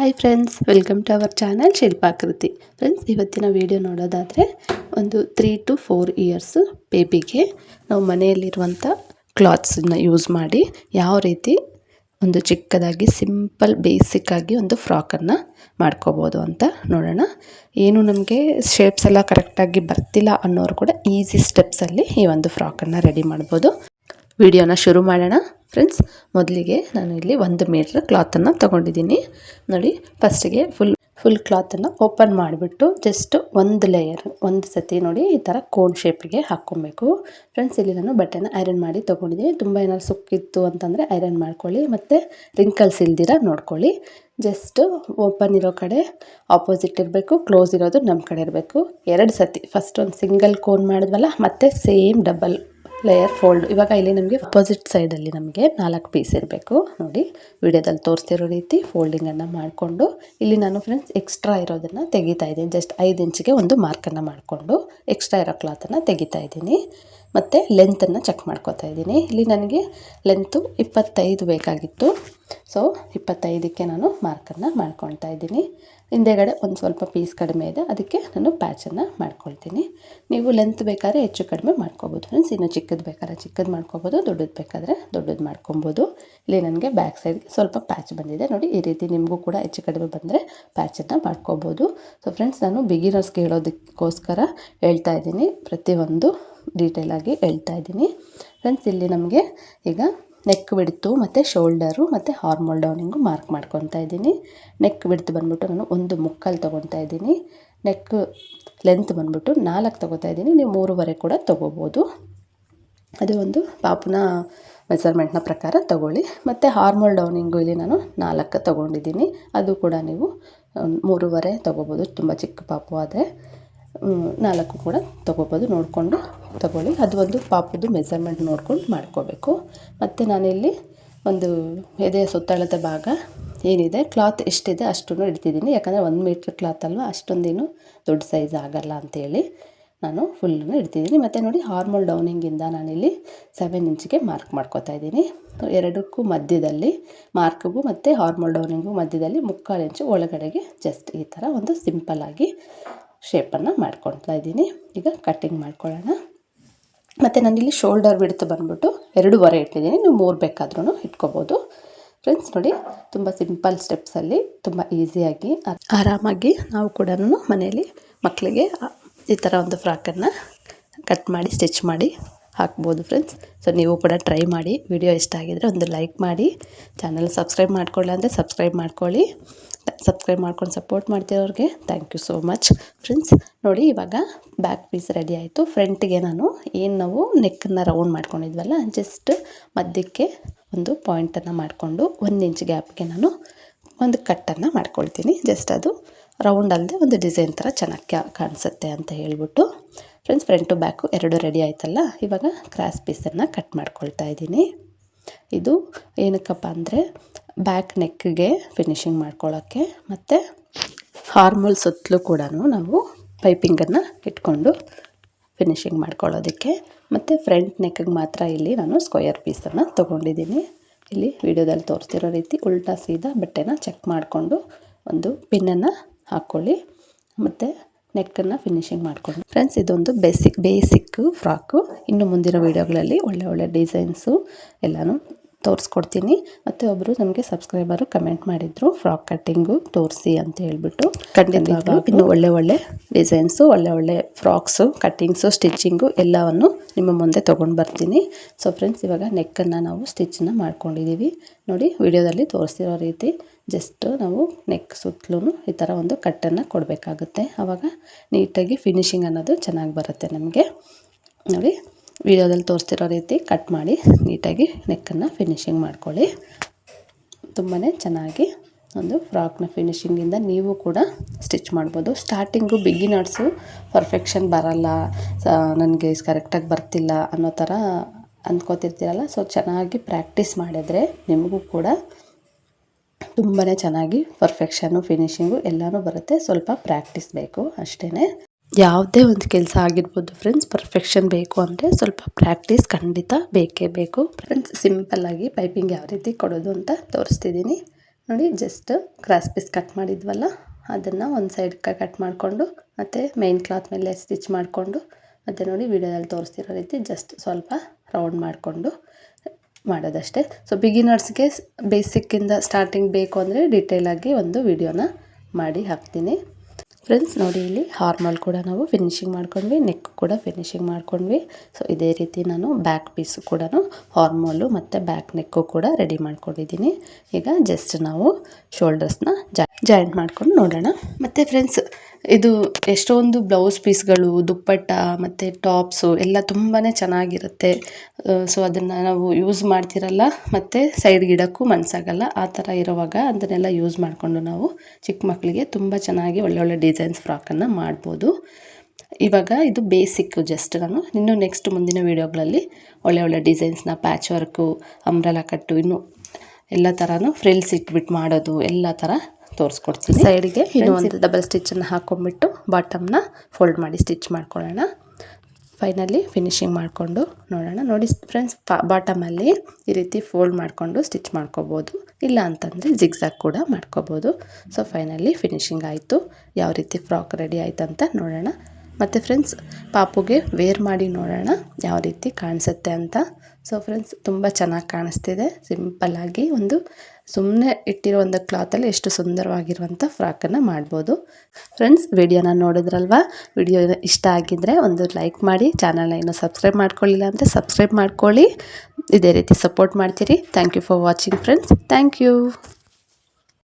Hi friends welcome to our channel Shilpakruti friends ಇವತ್ತಿನ video ನೋಡೋದಾದರೆ ಒಂದು ತ್ರೀ ಟು ಫೋರ್ ಇಯರ್ಸ್ ಬೇಬಿಗೆ ನಾವು ಮನೆಯಲ್ಲಿರುವಂಥ ಕ್ಲಾತ್ಸನ್ನು ಯೂಸ್ ಮಾಡಿ ಯಾವ ರೀತಿ ಒಂದು ಚಿಕ್ಕದಾಗಿ ಸಿಂಪಲ್ ಬೇಸಿಕ್ಕಾಗಿ ಒಂದು ಫ್ರಾಕನ್ನು ಮಾಡ್ಕೋಬೋದು ಅಂತ ನೋಡೋಣ. ಏನು ನಮಗೆ ಶೇಪ್ಸ್ ಎಲ್ಲ ಕರೆಕ್ಟಾಗಿ ಬರ್ತಿಲ್ಲ ಅನ್ನೋರು ಕೂಡ ಈಸಿ ಸ್ಟೆಪ್ಸಲ್ಲಿ ಈ ಒಂದು ಫ್ರಾಕನ್ನು ರೆಡಿ ಮಾಡ್ಬೋದು. ವಿಡಿಯೋನ ಶುರು ಮಾಡೋಣ. ಫ್ರೆಂಡ್ಸ್ ಮೊದಲಿಗೆ ನಾನು ಇಲ್ಲಿ ಒಂದು ಮೀಟ್ರ್ ಕ್ಲಾತನ್ನು ತೊಗೊಂಡಿದ್ದೀನಿ. ನೋಡಿ ಫಸ್ಟಿಗೆ ಫುಲ್ ಫುಲ್ ಕ್ಲಾತನ್ನು ಓಪನ್ ಮಾಡಿಬಿಟ್ಟು ಜಸ್ಟ್ ಒಂದು ಲೇಯರ್ ಒಂದು ಸತಿ ನೋಡಿ ಈ ಥರ ಕೋನ್ ಶೇಪಿಗೆ ಹಾಕ್ಕೊಬೇಕು. ಫ್ರೆಂಡ್ಸ್ ಇಲ್ಲಿ ನಾನು ಬಟ್ಟೆನ ಐರನ್ ಮಾಡಿ ತೊಗೊಂಡಿದ್ದೀನಿ. ತುಂಬ ಏನಾದ್ರು ಸುಕ್ಕಿತ್ತು ಅಂತಂದರೆ ಐರನ್ ಮಾಡ್ಕೊಳ್ಳಿ. ಮತ್ತು ರಿಂಕಲ್ಸ್ ಇಲ್ದಿರ ನೋಡ್ಕೊಳ್ಳಿ. ಜಸ್ಟ್ ಓಪನ್ ಇರೋ ಕಡೆ ಆಪೋಸಿಟ್ ಇರಬೇಕು ಕ್ಲೋಸ್ ಇರೋದು ನಮ್ಮ ಕಡೆ ಇರಬೇಕು. ಎರಡು ಸತಿ ಫಸ್ಟ್ ಒಂದು ಸಿಂಗಲ್ ಕೋನ್ ಮಾಡಿದ್ವಲ್ಲ, ಮತ್ತು ಸೇಮ್ ಡಬಲ್ ಲೇಯರ್ ಫೋಲ್ಡ್ ಇವಾಗ ಇಲ್ಲಿ ನಮಗೆ ಅಪೋಸಿಟ್ ಸೈಡಲ್ಲಿ ನಮಗೆ ನಾಲ್ಕು ಪೀಸ್ ಇರಬೇಕು. ನೋಡಿ, ವಿಡಿಯೋದಲ್ಲಿ ತೋರಿಸ್ತಿರೋ ರೀತಿ ಫೋಲ್ಡಿಂಗನ್ನು ಮಾಡಿಕೊಂಡು ಇಲ್ಲಿ ನಾನು ಫ್ರೆಂಡ್ಸ್ ಎಕ್ಸ್ಟ್ರಾ ಇರೋದನ್ನು ತೆಗಿತಾ ಇದ್ದೀನಿ. ಜಸ್ಟ್ ಐದು ಇಂಚಿಗೆ ಒಂದು ಮಾರ್ಕನ್ನು ಮಾಡಿಕೊಂಡು ಎಕ್ಸ್ಟ್ರಾ ಇರೋ ಕ್ಲಾತನ್ನು ತೆಗಿತಾ ಇದ್ದೀನಿ. ಮತ್ತು ಲೆಂತನ್ನು ಚೆಕ್ ಮಾಡ್ಕೋತಾ ಇದ್ದೀನಿ. ಇಲ್ಲಿ ನನಗೆ ಲೆಂತು ಇಪ್ಪತ್ತೈದು ಬೇಕಾಗಿತ್ತು. ಸೊ ಇಪ್ಪತ್ತೈದಕ್ಕೆ ನಾನು ಮಾರ್ಕನ್ನು ಮಾಡ್ಕೊಳ್ತಾ ಇದ್ದೀನಿ. ಹಿಂದೆಗಡೆ ಒಂದು ಸ್ವಲ್ಪ ಪೀಸ್ ಕಡಿಮೆ ಇದೆ. ಅದಕ್ಕೆ ನಾನು ಪ್ಯಾಚನ್ನು ಮಾಡ್ಕೊಳ್ತೀನಿ. ನೀವು ಲೆಂತ್ ಬೇಕಾದ್ರೆ ಹೆಚ್ಚು ಕಡಿಮೆ ಮಾಡ್ಕೋಬೋದು ಫ್ರೆಂಡ್ಸ್ ಇನ್ನು ಚಿಕ್ಕದು ಬೇಕಾದ್ರೆ ಚಿಕ್ಕದು ಮಾಡ್ಕೋಬೋದು, ದೊಡ್ಡದು ಬೇಕಾದರೆ ದೊಡ್ಡದು ಮಾಡ್ಕೊಬೋದು. ಇಲ್ಲಿ ನನಗೆ ಬ್ಯಾಕ್ ಸೈಡ್ಗೆ ಸ್ವಲ್ಪ ಪ್ಯಾಚ್ ಬಂದಿದೆ. ನೋಡಿ, ಈ ರೀತಿ ನಿಮಗೂ ಕೂಡ ಹೆಚ್ಚು ಕಡಿಮೆ ಬಂದರೆ ಪ್ಯಾಚನ್ನು ಮಾಡ್ಕೋಬೋದು. ಸೊ ಫ್ರೆಂಡ್ಸ್ ನಾನು ಬಿಗಿನರ್ಸ್ಗೆ ಹೇಳೋದಕ್ಕೋಸ್ಕರ ಹೇಳ್ತಾ ಇದ್ದೀನಿ. ಪ್ರತಿಯೊಂದು ಡೀಟೇಲಾಗಿ ಹೇಳ್ತಾ ಇದ್ದೀನಿ. ಫ್ರೆಂಡ್ಸ್ ಇಲ್ಲಿ ನಮಗೆ ಈಗ ನೆಕ್ ಬಿಡ್ತು ಮತ್ತು ಶೋಲ್ಡರು ಮತ್ತು ಹಾರ್ಮೋಲ್ ಡೌನಿಂಗು ಮಾರ್ಕ್ ಮಾಡ್ಕೊತಾ ಇದ್ದೀನಿ. ನೆಕ್ ಬಿಡ್ತು ಬಂದ್ಬಿಟ್ಟು ನಾನು ಒಂದು ಮುಕ್ಕಲ್ಲಿ ತೊಗೊತಾ ಇದ್ದೀನಿ. ನೆಕ್ ಲೆಂತ್ ಬಂದ್ಬಿಟ್ಟು ನಾಲ್ಕು ತೊಗೋತಾ ಇದ್ದೀನಿ. ನೀವು ಮೂರುವರೆ ಕೂಡ ತೊಗೋಬೋದು. ಅದು ಒಂದು ಪಾಪುನ ಮೆಸರ್ಮೆಂಟ್ನ ಪ್ರಕಾರ ತೊಗೊಳ್ಳಿ. ಮತ್ತು ಹಾರ್ಮೋಲ್ ಡೌನಿಂಗು ಇಲ್ಲಿ ನಾನು ನಾಲ್ಕು ತೊಗೊಂಡಿದ್ದೀನಿ. ಅದು ಕೂಡ ನೀವು ಮೂರುವರೆ ತೊಗೋಬೋದು. ತುಂಬ ಚಿಕ್ಕ ಪಾಪು ಆದರೆ. ನಾಲ್ಕು ಕೂಡ ತೊಗೋಬೋದು. ನೋಡಿಕೊಂಡು ತೊಗೊಳ್ಳಿ. ಅದು ಒಂದು ಪಾಪದ್ದು ಮೆಸರ್ಮೆಂಟ್ ನೋಡ್ಕೊಂಡು ಮಾಡ್ಕೋಬೇಕು. ಮತ್ತು ನಾನಿಲ್ಲಿ ಒಂದು ಎದೆಯ ಸುತ್ತಳತೆ ಭಾಗ ಏನಿದೆ? ಕ್ಲಾತ್ ಎಷ್ಟಿದೆ ಅಷ್ಟನ್ನು ಇಡ್ತಿದ್ದೀನಿ. ಯಾಕಂದರೆ ಒಂದು ಮೀಟ್ರ್ ಕ್ಲಾತ್ ಅಲ್ವಾ? ಅಷ್ಟೊಂದೇನು ದೊಡ್ಡ ಸೈಜ್ ಆಗೋಲ್ಲ ಅಂತೇಳಿ ನಾನು ಫುಲ್ಲನ್ನು ಇಡ್ತಿದ್ದೀನಿ. ಮತ್ತು ನೋಡಿ ಹಾರ್ಮೋಲ್ ಡೌನಿಂಗಿಂದ ನಾನಿಲ್ಲಿ ಸೆವೆನ್ ಇಂಚಿಗೆ ಮಾರ್ಕ್ ಮಾಡ್ಕೋತಾ ಇದ್ದೀನಿ. ಎರಡಕ್ಕೂ ಮಧ್ಯದಲ್ಲಿ ಮಾರ್ಕ್ಗೂ ಮತ್ತು ಹಾರ್ಮೋಲ್ ಡೌನಿಂಗು ಮಧ್ಯದಲ್ಲಿ ಮುಕ್ಕಾಲು ಇಂಚು ಒಳಗಡೆಗೆ ಜಸ್ಟ್ ಈ ಥರ ಒಂದು ಸಿಂಪಲ್ಲಾಗಿ ಶೇಪನ್ನು ಮಾಡ್ಕೊಳ್ತಾ ಇದ್ದೀನಿ. ಈಗ ಕಟ್ಟಿಂಗ್ ಮಾಡ್ಕೊಳ್ಳೋಣ. ಮತ್ತು ನಾನಿಲ್ಲಿ ಶೋಲ್ಡರ್ ಬಿಡ್ತು ಬಂದ್ಬಿಟ್ಟು ಎರಡೂವರೆ ಇಟ್ಟಿದ್ದೀನಿ. ನೀವು ಮೂರು ಬೇಕಾದ್ರೂ ಇಟ್ಕೋಬೋದು. ಫ್ರೆಂಡ್ಸ್ ನೋಡಿ, ತುಂಬ ಸಿಂಪಲ್ ಸ್ಟೆಪ್ಸಲ್ಲಿ ತುಂಬ ಈಸಿಯಾಗಿ ಆರಾಮಾಗಿ ನಾವು ಕೂಡ ಮನೆಯಲ್ಲಿ ಮಕ್ಕಳಿಗೆ ಈ ಥರ ಒಂದು ಫ್ರಾಕನ್ನು ಕಟ್ ಮಾಡಿ ಸ್ಟಿಚ್ ಮಾಡಿ ಹಾಕ್ಬೋದು ಫ್ರೆಂಡ್ಸ್ ಸೊ ನೀವು ಕೂಡ ಟ್ರೈ ಮಾಡಿ. ವಿಡಿಯೋ ಇಷ್ಟ ಆಗಿದರೆ ಒಂದು ಲೈಕ್ ಮಾಡಿ. ಚಾನಲ್ ಸಬ್ಸ್ಕ್ರೈಬ್ ಮಾಡ್ಕೊಳ್ಳಿ ಅಂದರೆ ಸಬ್ಸ್ಕ್ರೈಬ್ ಮಾಡ್ಕೊಳ್ಳಿ. ಸಬ್ಸ್ಕ್ರೈಬ್ ಮಾಡ್ಕೊಂಡು support ಮಾಡ್ತಿರೋರಿಗೆ thank you so much friends ನೋಡಿ ಇವಾಗ ಬ್ಯಾಕ್ ಪೀಸ್ ರೆಡಿ ಆಯಿತು. ಫ್ರಂಟ್ಗೆ ನಾನು ಏನು ನಾವು ನೆಕ್ಕನ್ನು ರೌಂಡ್ ಮಾಡ್ಕೊಂಡಿದ್ವಲ್ಲ ಜಸ್ಟ್ ಮಧ್ಯಕ್ಕೆ ಒಂದು ಪಾಯಿಂಟನ್ನು ಮಾಡಿಕೊಂಡು ಒಂದು ಇಂಚ್ ಗ್ಯಾಪ್ಗೆ ನಾನು ಒಂದು ಕಟ್ಟನ್ನು ಮಾಡ್ಕೊಳ್ತೀನಿ. ಜಸ್ಟ್ ಅದು ರೌಂಡ್ ಅಲ್ಲದೆ ಒಂದು ಡಿಸೈನ್ ಥರ ಚೆನ್ನಾಗಿ ಕಾಣಿಸುತ್ತೆ ಅಂತ ಹೇಳ್ಬಿಟ್ಟು. ಫ್ರೆಂಡ್ಸ್ ಟು ಬ್ಯಾಕು ಎರಡು ರೆಡಿ ಆಯ್ತಲ್ಲ? ಇವಾಗ ಕ್ರಾಸ್ ಪೀಸನ್ನು ಕಟ್ ಮಾಡ್ಕೊಳ್ತಾ ಇದ್ದೀನಿ. ಇದು ಏನಕ್ಕಪ್ಪ ಅಂದರೆ ಬ್ಯಾಕ್ ನೆಕ್ಗೆ ಫಿನಿಶಿಂಗ್ ಮಾಡ್ಕೊಳ್ಳೋಕ್ಕೆ ಮತ್ತು ಹಾರ್ಮೋಲ್ ಸುತ್ತಲೂ ಕೂಡ ನಾವು ಪೈಪಿಂಗನ್ನು ಇಟ್ಕೊಂಡು ಫಿನಿಶಿಂಗ್ ಮಾಡ್ಕೊಳ್ಳೋದಕ್ಕೆ ಮತ್ತು ಫ್ರಂಟ್ ನೆಕ್ಗೆ ಮಾತ್ರ ಇಲ್ಲಿ ನಾನು ಸ್ಕ್ವಯರ್ ಪೀಸನ್ನು ತೊಗೊಂಡಿದ್ದೀನಿ. ಇಲ್ಲಿ ವಿಡಿಯೋದಲ್ಲಿ ತೋರಿಸ್ತಿರೋ ರೀತಿ ಉಲ್ಟಾ ಸೀದಾ ಬಟ್ಟೆನ ಚೆಕ್ ಮಾಡಿಕೊಂಡು ಒಂದು ಪಿನ್ನನ್ನು ಹಾಕ್ಕೊಳ್ಳಿ. ಮತ್ತು ನೆಕ್ಕನ್ನು ಫಿನಿಶಿಂಗ್ ಮಾಡಿಕೊಂಡು ಫ್ರೆಂಡ್ಸ್ ಇದೊಂದು ಬೇಸಿಕ್ ಬೇಸಿಕ್ ಫ್ರಾಕು ಇನ್ನು ಮುಂದಿನ ವೀಡಿಯೋಗಳಲ್ಲಿ ಒಳ್ಳೆ ಒಳ್ಳೆ ಡಿಸೈನ್ಸು ಎಲ್ಲನೂ ತೋರಿಸ್ಕೊಡ್ತೀನಿ. ಮತ್ತು ಒಬ್ಬರು ನಮಗೆ ಸಬ್ಸ್ಕ್ರೈಬರು ಕಮೆಂಟ್ ಮಾಡಿದರು ಫ್ರಾಕ್ ಕಟ್ಟಿಂಗು ತೋರಿಸಿ ಅಂತ ಹೇಳ್ಬಿಟ್ಟು. ಖಂಡಿತವಾಗ್ಲೂ. ಇನ್ನು ಒಳ್ಳೆ ಒಳ್ಳೆ ಡಿಸೈನ್ಸು ಒಳ್ಳೆ ಒಳ್ಳೆ ಫ್ರಾಕ್ಸು ಕಟ್ಟಿಂಗ್ಸು ಸ್ಟಿಚ್ಚಿಂಗು ಎಲ್ಲವನ್ನು ನಿಮ್ಮ ಮುಂದೆ ತೊಗೊಂಡು ಬರ್ತೀನಿ. ಸೊ ಫ್ರೆಂಡ್ಸ್ ಇವಾಗ ನೆಕ್ಕನ್ನು ನಾವು ಸ್ಟಿಚ್ನ ಮಾಡ್ಕೊಂಡಿದ್ದೀವಿ ನೋಡಿ ವಿಡಿಯೋದಲ್ಲಿ ತೋರಿಸಿರೋ ರೀತಿ ಜಸ್ಟ್ ನಾವು ನೆಕ್ ಸುತ್ತಲೂ ಈ ಥರ ಒಂದು ಕಟ್ಟನ್ನು ಕೊಡಬೇಕಾಗುತ್ತೆ. ಆವಾಗ ನೀಟಾಗಿ ಫಿನಿಶಿಂಗ್ ಅನ್ನೋದು ಚೆನ್ನಾಗಿ ಬರುತ್ತೆ ನಮಗೆ. ನೋಡಿ ವಿಡಿಯೋದಲ್ಲಿ ತೋರಿಸ್ತಿರೋ ರೀತಿ ಕಟ್ ಮಾಡಿ ನೀಟಾಗಿ ನೆಕ್ಕನ್ನು ಫಿನಿಶಿಂಗ್ ಮಾಡ್ಕೊಳ್ಳಿ. ತುಂಬಾ ಚೆನ್ನಾಗಿ ಒಂದು ಫ್ರಾಕ್ನ ಫಿನಿಶಿಂಗಿಂದ ನೀವು ಕೂಡ ಸ್ಟಿಚ್ ಮಾಡ್ಬೋದು. ಸ್ಟಾರ್ಟಿಂಗು ಬಿಗಿನರ್ಸು ಪರ್ಫೆಕ್ಷನ್ ಬರಲ್ಲ. ನನಗೆ ಕರೆಕ್ಟಾಗಿ ಬರ್ತಿಲ್ಲ ಅನ್ನೋ ಥರ ಅಂದ್ಕೋತಿರ್ತೀರಲ್ಲ ಸೊ ಚೆನ್ನಾಗಿ ಪ್ರಾಕ್ಟೀಸ್ ಮಾಡಿದರೆ ನಿಮಗೂ ಕೂಡ ತುಂಬಾ ಚೆನ್ನಾಗಿ ಪರ್ಫೆಕ್ಷನು ಫಿನಿಶಿಂಗು ಎಲ್ಲನೂ ಬರುತ್ತೆ. ಸ್ವಲ್ಪ ಪ್ರಾಕ್ಟೀಸ್ ಬೇಕು ಅಷ್ಟೇ ಯಾವುದೇ ಒಂದು ಕೆಲಸ ಆಗಿರ್ಬೋದು ಫ್ರೆಂಡ್ಸ್ ಪರ್ಫೆಕ್ಷನ್ ಬೇಕು ಅಂದರೆ ಸ್ವಲ್ಪ ಪ್ರಾಕ್ಟೀಸ್ ಖಂಡಿತ ಬೇಕೇ ಬೇಕು. ಫ್ರೆಂಡ್ಸ್ ಸಿಂಪಲ್ಲಾಗಿ ಪೈಪಿಂಗ್ ಯಾವ ರೀತಿ ಕೊಡೋದು ಅಂತ ತೋರಿಸ್ತಿದ್ದೀನಿ. ನೋಡಿ ಜಸ್ಟ್ ಕ್ರಾಸ್ ಪೀಸ್ ಕಟ್ ಮಾಡಿದ್ವಲ್ಲ, ಅದನ್ನು ಒಂದು ಸೈಡ್ ಕಟ್ ಮಾಡಿಕೊಂಡು, ಮತ್ತು ಮೇನ್ ಕ್ಲಾತ್ ಮೇಲೆ ಸ್ಟಿಚ್ ಮಾಡಿಕೊಂಡು, ಮತ್ತು ನೋಡಿ ವಿಡಿಯೋದಲ್ಲಿ ತೋರಿಸ್ತಿರೋ ರೀತಿ ಜಸ್ಟ್ ಸ್ವಲ್ಪ ರೌಂಡ್ ಮಾಡಿಕೊಂಡು ಮಾಡೋದಷ್ಟೇ. ಸೊ ಬಿಗಿನರ್ಸ್ಗೆ ಬೇಸಿಕ್ಕಿಂದ ಸ್ಟಾರ್ಟಿಂಗ್ ಬೇಕು ಅಂದರೆ ಡೀಟೇಲಾಗಿ ಒಂದು ವಿಡಿಯೋನ ಮಾಡಿ ಹಾಕ್ತೀನಿ. ಫ್ರೆಂಡ್ಸ್ ನೋಡಿ ಇಲ್ಲಿ ಹಾರ್ಮಲ್ ಕೂಡ ನಾವು ಫಿನಿಶಿಂಗ್ ಮಾಡ್ಕೊಂಡ್ವಿ ನೆಕ್ ಕೂಡ ಫಿನಿಶಿಂಗ್ ಮಾಡ್ಕೊಂಡ್ವಿ. ಸೊ ಇದೇ ರೀತಿ ನಾನು ಬ್ಯಾಕ್ ಪೀಸು ಕೂಡ ಹಾರ್ಮಲ್ಲು ಮತ್ತು ಬ್ಯಾಕ್ ನೆಕ್ಕು ಕೂಡ ರೆಡಿ ಮಾಡ್ಕೊಂಡಿದ್ದೀನಿ. ಈಗ ಜಸ್ಟ್ ನಾವು ಶೋಲ್ಡರ್ಸ್ನ ಜಾಯಿಂಟ್ ಮಾಡ್ಕೊಂಡು ನೋಡೋಣ. ಮತ್ತು ಫ್ರೆಂಡ್ಸ್ ಇದು ಎಷ್ಟೊಂದು ಬ್ಲೌಸ್ ಪೀಸ್ಗಳು ದುಪ್ಪಟ್ಟ ಮತ್ತು ಟಾಪ್ಸು ಎಲ್ಲ ತುಂಬಾ ಚೆನ್ನಾಗಿರುತ್ತೆ. ಸೊ ಅದನ್ನು ನಾವು ಯೂಸ್ ಮಾಡ್ತಿರಲ್ಲ, ಮತ್ತು ಸೈಡ್ಗೆ ಇಡೋಕ್ಕೂ ಮನಸ್ಸಾಗಲ್ಲ ಆ ಥರ ಇರುವಾಗ ಅದನ್ನೆಲ್ಲ ಯೂಸ್ ಮಾಡಿಕೊಂಡು ನಾವು ಚಿಕ್ಕ ಮಕ್ಕಳಿಗೆ ತುಂಬ ಚೆನ್ನಾಗಿ ಒಳ್ಳೊಳ್ಳೆ ಡಿಸೈನ್ಸ್ ಫ್ರಾಕನ್ನು ಮಾಡ್ಬೋದು. ಇವಾಗ ಇದು ಬೇಸಿಕ್ಕು ಜಸ್ಟ್ ನಾನು. ಇನ್ನು ನೆಕ್ಸ್ಟ್ ಮುಂದಿನ ವೀಡಿಯೋಗಳಲ್ಲಿ ಒಳ್ಳೆ ಒಳ್ಳೆ ಡಿಸೈನ್ಸ್ನ ಪ್ಯಾಚ್ ವರ್ಕು ಅಂಬ್ರೆಲಾ ಕಟ್ಟು, ಇನ್ನು ಎಲ್ಲ ಥರನೂ ಫ್ರಿಲ್ಸ್ ಇಟ್ಬಿಟ್ಟು ಮಾಡೋದು, ಎಲ್ಲ ಥರ ತೋರಿಸ್ಕೊಡ್ತೀನಿ. ಸೈಡ್ಗೆ ಇನ್ನೂ ಒಂದು ಡಬಲ್ ಸ್ಟಿಚ್ಚನ್ನು ಹಾಕೊಂಡ್ಬಿಟ್ಟು ಬಾಟಮ್ನ ಫೋಲ್ಡ್ ಮಾಡಿ ಸ್ಟಿಚ್ ಮಾಡ್ಕೊಳ್ಳೋಣ. ಫೈನಲಿ ಫಿನಿಶಿಂಗ್ ಮಾಡಿಕೊಂಡು ನೋಡೋಣ. ನೋಡಿ ಫ್ರೆಂಡ್ಸ್ ಬಾಟಮಲ್ಲಿ ಈ ರೀತಿ ಫೋಲ್ಡ್ ಮಾಡಿಕೊಂಡು ಸ್ಟಿಚ್ ಮಾಡ್ಕೋಬೋದು. ಇಲ್ಲ ಅಂತಂದರೆ ಜಿಗ್ಸಾಗ್ ಕೂಡ ಮಾಡ್ಕೋಬೋದು. ಸೊ ಫೈನಲಿ ಫಿನಿಶಿಂಗ್ ಆಯಿತು. ಯಾವ ರೀತಿ ಫ್ರಾಕ್ ರೆಡಿ ಆಯ್ತು ಅಂತ ನೋಡೋಣ. ಮತ್ತು ಫ್ರೆಂಡ್ಸ್ ಪಾಪುಗೆ ವೇರ್ ಮಾಡಿ ನೋಡೋಣ ಯಾವ ರೀತಿ ಕಾಣಿಸುತ್ತೆ ಅಂತ. ಸೊ ಫ್ರೆಂಡ್ಸ್ ತುಂಬ ಚೆನ್ನಾಗಿ ಕಾಣಿಸ್ತಿದೆ. ಸಿಂಪಲ್ಲಾಗಿ ಒಂದು ಸುಮ್ಮನೆ ಇಟ್ಟಿರೋ ಒಂದು ಕ್ಲಾತಲ್ಲಿ ಎಷ್ಟು ಸುಂದರವಾಗಿರುವಂಥ ಫ್ರಾಕನ್ನು ಮಾಡ್ಬೋದು. ಫ್ರೆಂಡ್ಸ್ ವಿಡಿಯೋನ ನೋಡಿದ್ರಲ್ವಾ? ವಿಡಿಯೋ ಇಷ್ಟ ಆಗಿದ್ದರೆ ಒಂದು ಲೈಕ್ ಮಾಡಿ ಚಾನಲ್ನ ಇನ್ನೂ ಸಬ್ಸ್ಕ್ರೈಬ್ ಮಾಡ್ಕೊಳ್ಳಿಲ್ಲ ಅಂದರೆ ಸಬ್ಸ್ಕ್ರೈಬ್ ಮಾಡ್ಕೊಳ್ಳಿ. ಇದೇ ರೀತಿ ಸಪೋರ್ಟ್ ಮಾಡ್ತೀರಿ. Thank you for watching friends thank you